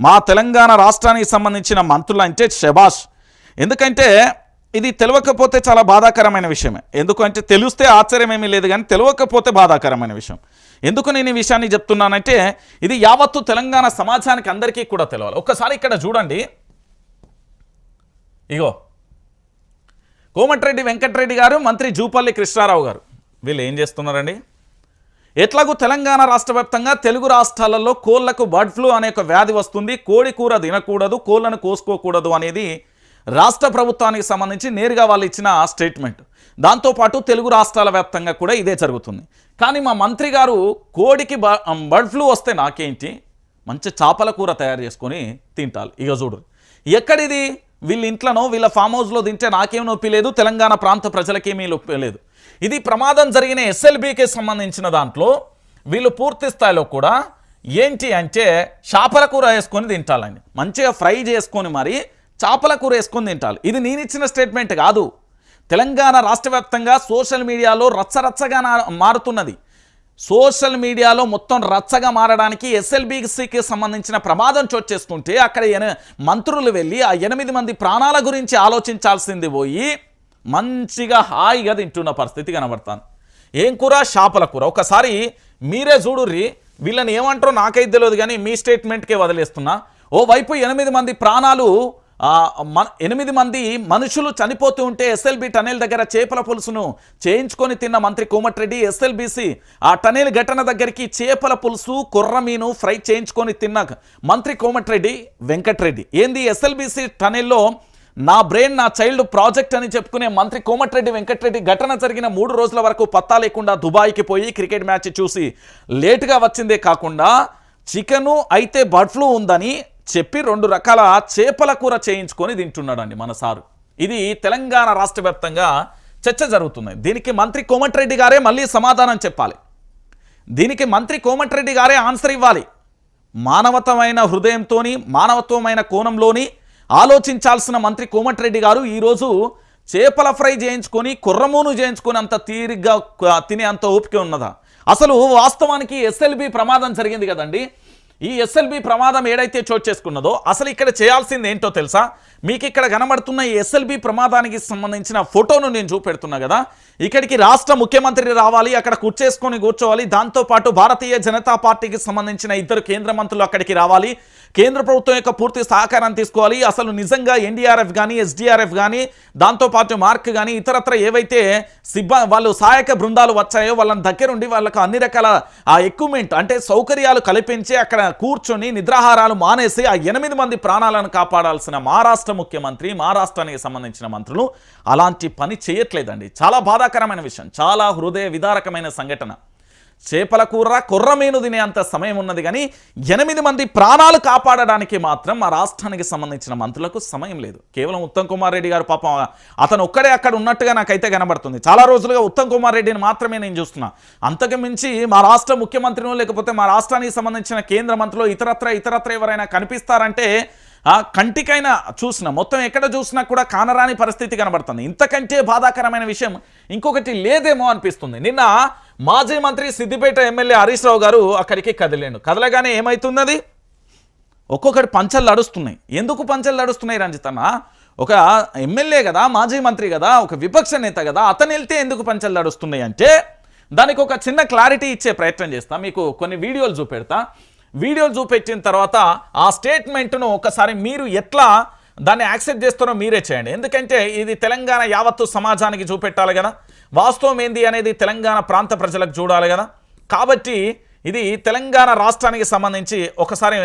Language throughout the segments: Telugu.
మా తెలంగాణ రాష్ట్రానికి సంబంధించిన మంత్రులు అంటే శబాష్ ఎందుకంటే ఇది తెలియకపోతే చాలా బాధాకరమైన విషయమే. ఎందుకంటే తెలిస్తే ఆశ్చర్యమేమీ లేదు కానీ తెలియకపోతే బాధాకరమైన విషయం. ఎందుకు నేను ఈ విషయాన్ని చెప్తున్నానంటే ఇది యావత్తు తెలంగాణ సమాజానికి అందరికీ కూడా తెలవాలి. ఒక్కసారి ఇక్కడ చూడండి. ఇగో. కోమటిరెడ్డి వెంకటరెడ్డి గారు మంత్రి జూపల్లి కృష్ణారావు గారు. వీళ్ళు ఏం చేస్తున్నారండి? ఎట్లాగూ తెలంగాణ రాష్ట్ర వ్యాప్తంగా తెలుగు రాష్ట్రాలలో కోళ్ళకు బర్డ్ ఫ్లూ అనే ఒక వ్యాధి వస్తుంది. కోడి కూర తినకూడదు కోళ్ళను కోసుకోకూడదు అనేది రాష్ట్ర ప్రభుత్వానికి సంబంధించి నేరుగా వాళ్ళు ఇచ్చిన స్టేట్మెంట్. దాంతోపాటు తెలుగు రాష్ట్రాల వ్యాప్తంగా కూడా ఇదే జరుగుతుంది. కానీ మా మంత్రి గారు కోడికి బ- బర్డ్ ఫ్లూ వస్తే నాకేంటి? మంచి చేపల కూర తయారు చేసుకొని తింటాలి ఇక చూడు. ఎక్కడిది? వీళ్ళ ఇంట్లోనో వీళ్ళ ఫామ్ హౌస్లో తింటే నాకేం నొప్పి లేదు తెలంగాణ ప్రాంత ప్రజలకేమీ నొప్పి లేదు. ఇది ప్రమాదం జరిగిన ఎస్ఎల్బికి సంబంధించిన దాంట్లో వీళ్ళు పూర్తి స్థాయిలో కూడా ఏంటి అంటే చేపల కూర వేసుకొని తింటాలండి. మంచిగా ఫ్రై చేసుకొని మరి చేపల కూర వేసుకొని తింటాలి. ఇది నేను ఇచ్చిన స్టేట్మెంట్ కాదు. తెలంగాణ రాష్ట్ర వ్యాప్తంగా సోషల్ మీడియాలో రచ్చరచ్చగా నా- మారుతున్నది. సోషల్ మీడియాలో మొత్తం రచ్చగా మారడానికి ఎస్ఎల్బిసికి సంబంధించిన ప్రమాదం చోటు చేసుకుంటే అక్కడ మంత్రులు వెళ్ళి ఆ ఎనిమిది మంది ప్రాణాల గురించి ఆలోచించాల్సింది పోయి మంచిగా హాయిగా తింటున్న పరిస్థితి కనబడుతుంది. ఏం కూర? షాపల కూర. ఒకసారి మీరే చూడుర్రి వీళ్ళని ఏమంటారో నాకైతే తెలియదు కానీ మీ స్టేట్మెంట్కే వదిలేస్తున్నా. ఓ వైపు ఎనిమిది మంది ప్రాణాలు మన- ఎనిమిది మంది మనుషులు చనిపోతూ ఉంటే ఎస్ఎల్బి టనెల్ దగ్గర చేపల పులుసును చేయించుకొని తిన్న మంత్రి కోమటిరెడ్డి ఎస్ఎల్బిసి ఆ టనెల్ ఘటన దగ్గరికి చేపల పులుసు కొర్రమీను ఫ్రై చేయించుకొని తిన్న మంత్రి కోమటిరెడ్డి వెంకట్రెడ్డి. ఏంది ఎస్ఎల్బిసి టనెల్లో నా బ్రెయిన్ నా చైల్డ్ ప్రాజెక్ట్ అని చెప్పుకునే మంత్రి కోమటిరెడ్డి వెంకటరెడ్డి ఘటన జరిగిన మూడు రోజుల వరకు పత్తా లేకుండా దుబాయ్కి పోయి క్రికెట్ మ్యాచ్ చూసి లేటుగా వచ్చిందే కాకుండా చికెను అయితే బర్డ్ ఫ్లూ ఉందని చెప్పి రెండు రకాల చేపల కూర చేయించుకొని తింటున్నాడండి మన సారు. ఇది తెలంగాణ రాష్ట్ర వ్యాప్తంగా చర్చ జరుగుతుంది. దీనికి మంత్రి కోమటిరెడ్డి గారే మళ్ళీ సమాధానం చెప్పాలి. దీనికి మంత్రి కోమటిరెడ్డి గారే ఆన్సర్ ఇవ్వాలి. మానవతమైన హృదయంతోని మానవత్వమైన కోణంలోని ఆలోచించాల్సిన మంత్రి కోమటిరెడ్డి గారు ఈరోజు చేపల ఫ్రై చేయించుకొని కుర్రమూను చేయించుకొని అంత తీరిగ్గా తినే అంత ఓపిక ఉన్నదా? అసలు వాస్తవానికి ఎస్ఎల్బి ప్రమాదం జరిగింది కదండి. ఈ ఎస్ఎల్బి ప్రమాదం ఏడైతే చోటు చేసుకున్నదో అసలు ఇక్కడ చేయాల్సింది ఏంటో తెలుసా? మీకు ఇక్కడ కనబడుతున్న ఈ ఎస్ఎల్బి ప్రమాదానికి సంబంధించిన ఫోటోను నేను చూపెడుతున్నా కదా. ఇక్కడికి రాష్ట్ర ముఖ్యమంత్రి రావాలి అక్కడ కూర్చేసుకొని కూర్చోవాలి దాంతోపాటు భారతీయ జనతా పార్టీకి సంబంధించిన ఇద్దరు కేంద్ర మంత్రులు అక్కడికి రావాలి కేంద్ర ప్రభుత్వం యొక్క పూర్తి సహకారం తీసుకోవాలి అసలు నిజంగా ఎన్డీఆర్ఎఫ్ కానీ ఎస్డీఆర్ఎఫ్ కానీ దాంతోపాటు మార్క్ కానీ ఇతరత్ర ఏవైతే సిబ్బ వాళ్ళు సహాయక బృందాలు వచ్చాయో వాళ్ళని దగ్గరుండి వాళ్ళకు అన్ని రకాల ఆ ఎక్విప్మెంట్ అంటే సౌకర్యాలు కల్పించి అక్కడ కూర్చొని నిద్రాహారాలు మానేసి ఆ ఎనిమిది మంది ప్రాణాలను కాపాడాల్సిన మహారాష్ట్ర ముఖ్యమంత్రి మహారాష్ట్రానికి సంబంధించిన మంత్రులు అలాంటి పని చేయట్లేదండి. చాలా బాధాకరమైన విషయం చాలా హృదయ విదారకమైన సంఘటన. చేపల కూర కొర్రమీను తినే అంత సమయం ఉన్నది కానీ ఎనిమిది మంది ప్రాణాలు కాపాడడానికి మాత్రం మా రాష్ట్రానికి సంబంధించిన మంత్రులకు సమయం లేదు. కేవలం ఉత్తమ్ కుమార్ రెడ్డి గారు పాపం అతను ఒక్కడే అక్కడ ఉన్నట్టుగా నాకైతే కనబడుతుంది. చాలా రోజులుగా ఉత్తమ్ కుమార్ రెడ్డిని మాత్రమే నేను చూస్తున్నా. అంతకు మించి మా రాష్ట్ర ముఖ్యమంత్రినో లేకపోతే మా రాష్ట్రానికి సంబంధించిన కేంద్ర మంత్రులు ఇతరత్ర ఇతరత్ర ఎవరైనా కనిపిస్తారంటే కంటికైనా చూసిన మొత్తం ఎక్కడ చూసినా కూడా కానరాని పరిస్థితి కనబడుతుంది. ఇంతకంటే బాధాకరమైన విషయం ఇంకొకటి లేదేమో అనిపిస్తుంది. నిన్న మాజీ మంత్రి సిద్దిపేట ఎమ్మెల్యే హరీష్ రావు గారు అక్కడికి కదిలేండు. కదలగానే ఏమవుతున్నది ఒక్కొక్కటి పంచలు నడుస్తున్నాయి. ఎందుకు పంచలు నడుస్తున్నాయి రంజితన్న ఒక ఎమ్మెల్యే కదా మాజీ మంత్రి కదా ఒక విపక్ష నేత కదా అతను వెళ్తే ఎందుకు పంచలు నడుస్తున్నాయి అంటే దానికి ఒక చిన్న క్లారిటీ ఇచ్చే ప్రయత్నం చేస్తా. మీకు కొన్ని వీడియోలు చూపెడతా. వీడియోలు చూపెట్టిన తర్వాత ఆ స్టేట్మెంట్ను ఒకసారి మీరు ఎట్లా దాన్ని యాక్సెప్ట్ చేస్తారో మీరే చేయండి. ఎందుకంటే ఇది తెలంగాణ యావత్తు సమాజానికి చూపెట్టాలి కదా. వాస్తవం ఏంది అనేది తెలంగాణ ప్రాంత ప్రజలకు చూడాలి కదా. కాబట్టి ఇది తెలంగాణ రాష్ట్రానికి సంబంధించి ఒకసారి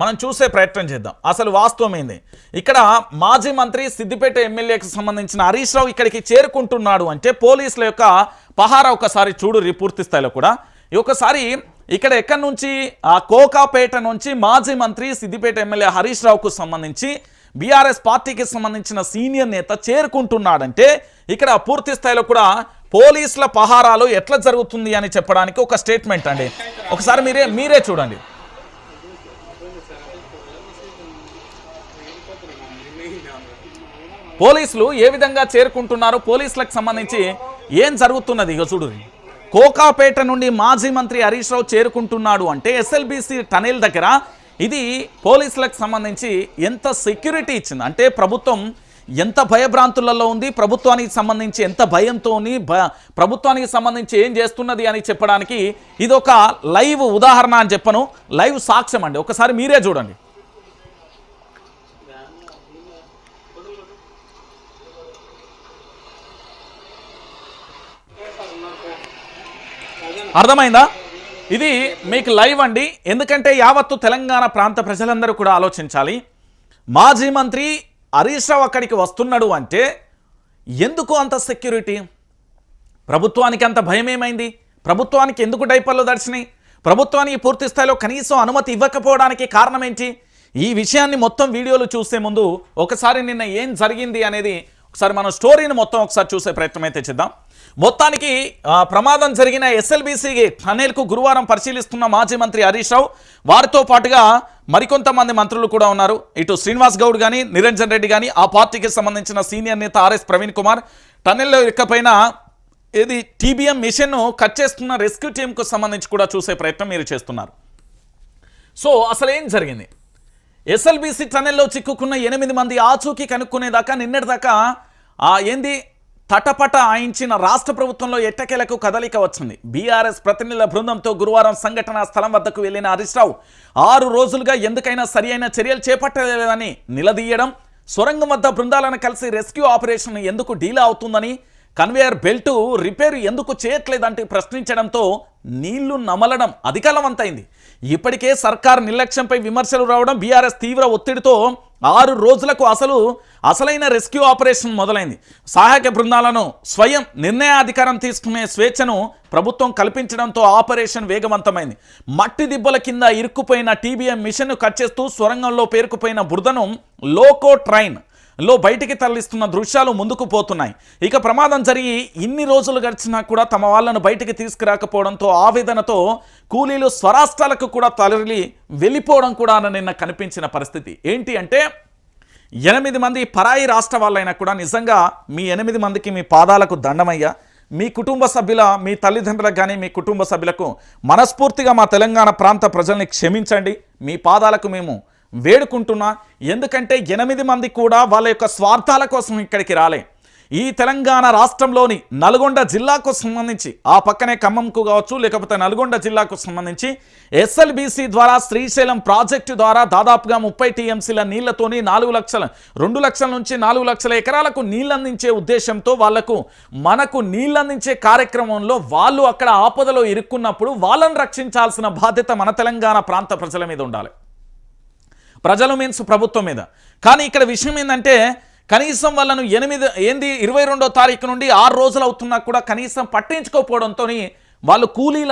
మనం చూసే ప్రయత్నం చేద్దాం. అసలు వాస్తవం ఏంది? ఇక్కడ మాజీ మంత్రి సిద్దిపేట ఎమ్మెల్యేకి సంబంధించిన హరీష్ రావు ఇక్కడికి చేరుకుంటున్నాడు అంటే పోలీసుల యొక్క పహారా ఒకసారి చూడు పూర్తి స్థాయిలో కూడా. ఈ ఒకసారి ఇక్కడ ఎక్కడి నుంచి? ఆ కోకాపేట నుంచి మాజీ మంత్రి సిద్దిపేట ఎమ్మెల్యే హరీష్ రావుకు సంబంధించి బీఆర్ఎస్ పార్టీకి సంబంధించిన సీనియర్ నేత చేరుకుంటున్నాడంటే ఇక్కడ పూర్తి స్థాయిలో కూడా పోలీసుల పహారాలు ఎట్లా జరుగుతుంది అని చెప్పడానికి ఒక స్టేట్మెంట్ అండి. ఒకసారి మీరే మీరే చూడండి. పోలీసులు ఏ విధంగా చేరుకుంటున్నారు? పోలీసులకు సంబంధించి ఏం జరుగుతున్నది? ఇక చూడు. కోకాపేట నుండి మాజీ మంత్రి హరీష్ రావు చేరుకుంటున్నాడు అంటే ఎస్ఎల్బిసి టనెల్ దగ్గర ఇది పోలీసులకు సంబంధించి ఎంత సెక్యూరిటీ ఇచ్చింది? అంటే ప్రభుత్వం ఎంత భయభ్రాంతులలో ఉంది? ప్రభుత్వానికి సంబంధించి ఎంత భయంతో ప్రభుత్వానికి సంబంధించి ఏం చేస్తున్నది అని చెప్పడానికి ఇది ఒక లైవ్ ఉదాహరణ అని చెప్పను. లైవ్ సాక్ష్యం అండి. ఒకసారి మీరే చూడండి. అర్థమైందా? ఇది మీకు లైవ్ అండి. ఎందుకంటే యావత్తు తెలంగాణ ప్రాంత ప్రజలందరూ కూడా ఆలోచించాలి. మాజీ మంత్రి హరీష్ రావు అక్కడికి వస్తున్నాడు అంటే ఎందుకు అంత సెక్యూరిటీ ప్రభుత్వానికి అంత భయం ఏమైంది? ప్రభుత్వానికి ఎందుకు డైపర్లు దర్శినాయి? ప్రభుత్వానికి పూర్తి స్థాయిలో కనీసం అనుమతి ఇవ్వకపోవడానికి కారణం ఏంటి? ఈ విషయాన్ని మొత్తం వీడియోలు చూసే ముందు ఒకసారి నిన్న ఏం జరిగింది అనేది ఒకసారి మనం స్టోరీని మొత్తం ఒకసారి చూసే ప్రయత్నం అయితే చేద్దాం. మొత్తానికి ప్రమాదం జరిగిన ఎస్ఎల్బీసీ టనెల్కు గురువారం పరిశీలిస్తున్న మాజీ మంత్రి హరీష్ రావు వారితో పాటుగా మరికొంతమంది మంత్రులు కూడా ఉన్నారు. ఇటు శ్రీనివాస్ గౌడ్ కానీ నిరంజన్ రెడ్డి కానీ ఆ పార్టీకి సంబంధించిన సీనియర్ నేత ఆర్ఎస్ ప్రవీణ్ కుమార్ టనెల్లో ఇకపైన ఇది టీబీఎం మిషన్ను కట్ చేస్తున్న రెస్క్యూ టీంకు సంబంధించి కూడా చూసే ప్రయత్నం మీరు చేస్తున్నారు. సో అసలు ఏం జరిగింది? ఎస్ఎల్బీసీ టనెల్లో చిక్కుకున్న ఎనిమిది మంది ఆచూకీ కనుక్కునేదాకా నిన్నటిదాకా ఆ ఏంది తటపట ఆయించిన రాష్ట్ర ప్రభుత్వంలో ఎట్టకేలకు కదలిక వచ్చింది బీఆర్ఎస్ ప్రతినిధుల బృందంతో గురువారం సంఘటనా స్థలం వద్దకు వెళ్ళిన హరీష్ రావు ఆరు రోజులుగా ఎందుకైనా సరి అయిన చర్యలు చేపట్టలేదని నిలదీయడం సొరంగం వద్ద బృందాలను కలిసి రెస్క్యూ ఆపరేషన్ ఎందుకు డీలా అవుతుందని కన్వేయర్ బెల్ట్ రిపేర్ ఎందుకు చేయట్లేదంటే ప్రశ్నించడంతో నీళ్ళు నమలడం అధికాలవంతైంది ఇప్పటికే సర్కార్ నిర్లక్ష్యంపై విమర్శలు రావడం బీఆర్ఎస్ తీవ్ర ఒత్తిడితో ఆరు రోజులకు అసలు అసలైన రెస్క్యూ ఆపరేషన్ మొదలైంది. సహాయక బృందాలను స్వయం నిర్ణయాధికారం తీసుకునే స్వేచ్ఛను ప్రభుత్వం కల్పించడంతో ఆపరేషన్ వేగవంతమైంది. మట్టి దిబ్బల కింద ఇరుక్కుపోయిన టీబీఎం మిషన్ను కట్ చేస్తూ సొరంగంలో పేరుకుపోయిన బురదను లోకో ట్రైన్ లో బయటికి తరలిస్తున్న దృశ్యాలు ముందుకు పోతున్నాయి. ఇక ప్రమాదం జరిగి ఇన్ని రోజులు గడిచినా కూడా తమ వాళ్ళను బయటికి తీసుకురాకపోవడంతో ఆవేదనతో కూలీలు స్వరాష్ట్రాలకు కూడా తరలి వెళ్ళిపోవడం కూడా నిన్న కనిపించిన పరిస్థితి. ఏంటి అంటే ఎనిమిది మంది పరాయి రాష్ట్ర వాళ్ళైనా కూడా నిజంగా మీ ఎనిమిది మందికి మీ పాదాలకు దండమయ్యా. మీ కుటుంబ సభ్యుల మీ తల్లిదండ్రులకు కానీ మీ కుటుంబ సభ్యులకు మనస్ఫూర్తిగా మా తెలంగాణ ప్రాంత ప్రజల్ని క్షమించండి. మీ పాదాలకు మేము వేడుకుంటున్నా. ఎందుకంటే ఎనిమిది మంది కూడా వాళ్ళ యొక్క స్వార్థాల కోసం ఇక్కడికి రాలే. ఈ తెలంగాణ రాష్ట్రంలోని నల్గొండ జిల్లాకు సంబంధించి ఆ పక్కనే ఖమ్మంకు కావచ్చు లేకపోతే నల్గొండ జిల్లాకు సంబంధించి ఎస్ఎల్బీసీ ద్వారా శ్రీశైలం ప్రాజెక్టు ద్వారా దాదాపుగా ముప్పై టీఎంసీల నీళ్ళతోని నాలుగు లక్షల రెండు లక్షల నుంచి నాలుగు లక్షల ఎకరాలకు నీళ్ళందించే ఉద్దేశంతో వాళ్ళకు మనకు నీళ్ళందించే కార్యక్రమంలో వాళ్ళు అక్కడ ఆపదలో ఇరుక్కున్నప్పుడు వాళ్ళని రక్షించాల్సిన బాధ్యత మన తెలంగాణ ప్రాంత ప్రజల మీద ఉండాలి. ప్రజలు మీన్స్ ప్రభుత్వం మీద. కానీ ఇక్కడ విషయం ఏంటంటే కనీసం వాళ్ళను ఎనిమిది ఏంది ఇరవై రెండో తారీఖు నుండి ఆరు రోజులు అవుతున్నా కూడా కనీసం పట్టించుకోకపోవడంతో వాళ్ళు కూలీల